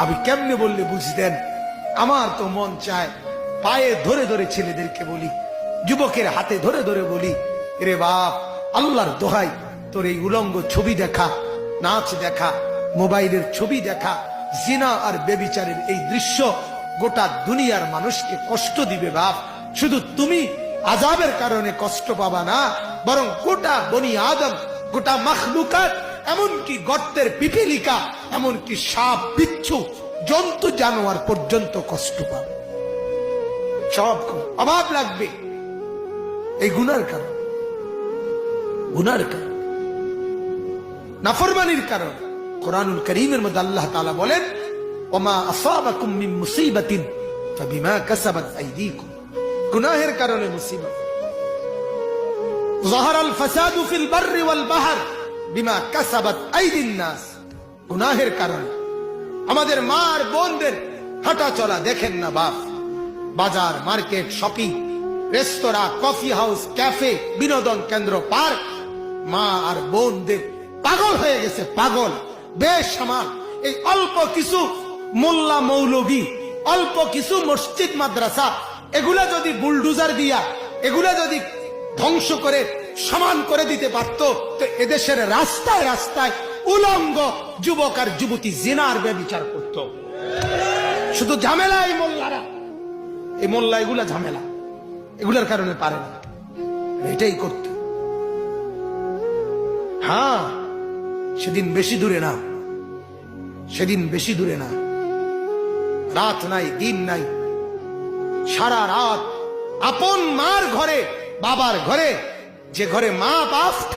আমি কেমনে বললে বুঝতেন আমার তো মন চায় পায়ে ধরে ধরে ছেলেদেরকে বলি, যুবকের হাতে ধরে ধরে বলি রে বাপ, আল্লাহর দোহাই, তোর এই উলঙ্গ ছবি দেখা, নাচ দেখা, মোবাইলের ছবি দেখা, জিনা আর বেবিচারের এই দৃশ্য গোটা দুনিয়ার মানুষকে কষ্ট দিবে বাপ। শুধু তুমি আজাবের কারণে কষ্ট পাবা না, বরং গোটা বনি আদম, গোটা মখলুকাত এমনকি গর্তের পিপিলিকা, এমনকি সাপ, বিচ্ছু, জন্তু, জানোয়ার পর্যন্ত কষ্ট পাবে। সব অভাব লাগবে। এই গুনার কারণ। গুনার কারণ। নাফরমানির কারণ। কোরআনুল করিমের মধ্যে আল্লাহ তালা বলেন, ওমা আসাবাকুম মিন মুসিবাতিন, ফাবিমা কাসাবাত আইদিকুম। গুনাহের কারণে মুসিবত। জাহারাল ফাসাদু ফিল বাররি ওয়াল বাহর বিমা কাসাবাত নাস। গুনাহের কারণে। আমাদের মার বোনদের হাঁটা চলা দেখেন না বাপ। বাজার, মার্কেট, শপিং, রেস্তোরাঁ, কফি হাউস, ক্যাফে, বিনোদন কেন্দ্র, পার্ক। মা আর বোনদের পাগল হয়ে গেছে, পাগল। বেশ আমার এই অল্প কিছু মোল্লা মৌলবী অল্প কিছু মসজিদ, মাদ্রাসা, এগুলা যদি বুলডুজার দিয়া, এগুলা যদি ধ্বংস করে সমান করে দিতে পারত। তো এদেশের রাস্তায় রাস্তায় উলঙ্গ যুবক আর যুবতী জেনার ব্যবচার করত। শুধু ঝামেলা এই মোল্লারা। এই মোল্লা এগুলা ঝামেলা। এগুলার কারণে পারে না। এটাই করতে। হ্যাঁ সেদিন বেশি দূরে না। সেদিন বেশি দূরে না। রাত নাই, দিন নাই। সারা রাত আপন মার ঘরে, বাবার ঘরে যে ঘরে মা বাপ